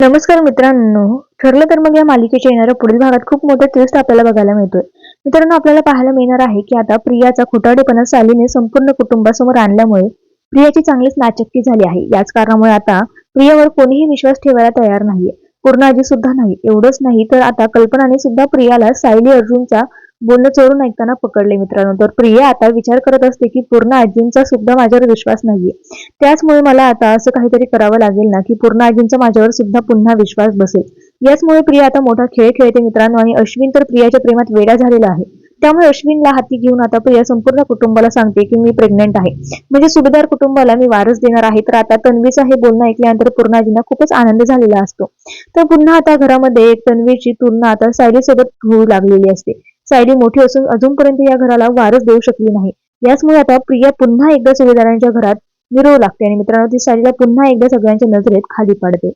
नमस्कार मित्रांनो. ठरलं तर मग या मालिकेच्या येणाऱ्या पुढील भागात खूप मोठा ट्विस्ट आपल्याला बघायला मिळतोय. मित्रांनो आपल्याला पाहायला मिळणार आहे की आता प्रियाचा खोटाडेपणा सालीने संपूर्ण कुटुंबासमोर आणल्यामुळे प्रियाची चांगलीच नाचक्की झाली आहे. याच कारणामुळे आता प्रियावर कोणीही विश्वास ठेवायला तयार नाहीये. पूर्ण आजी सुद्धा नाही एवढंच नाही. तर आता कल्पनाने सुद्धा प्रियाला सायली अर्जुनचा बोलणं चोरून ऐकताना पकडले मित्रांनो. तर प्रिया आता विचार करत असते की पूर्ण आजींचा सुद्धा माझ्यावर विश्वास नाहीये. त्याचमुळे मला आता असं काहीतरी करावं लागेल ना की पूर्ण आजींचा माझ्यावर सुद्धा पुन्हा विश्वास बसेल. याचमुळे प्रिया आता मोठा खेळ खेळते मित्रांनो आणि अश्विन तर प्रियाच्या प्रेमात वेडा झालेला आहे. त्यामुळे अश्विनला हाती घेऊन आता प्रिया संपूर्ण कुटुंबाला सांगते की मी प्रेग्नेंट आहे. म्हणजे सुभेदार कुटुंबाला मी वारस देणार आहे. तर आता तन्वीचं हे बोलणं ऐकल्यानंतर पूर्णाजींना खूपच आनंद झालेला असतो. तर पुन्हा आता घरामध्ये तन्वीची तुलना आता सायली सोबत होऊ लागलेली असते. सायली मोठी असून अजूनपर्यंत या घराला वारस देऊ शकली नाही. याचमुळे आता प्रिया पुन्हा एकदा सुभेदारांच्या घरात मिरवू लागते आणि मित्रांनो ती सायलीला पुन्हा एकदा सगळ्यांच्या नजरेत खाली पाडते.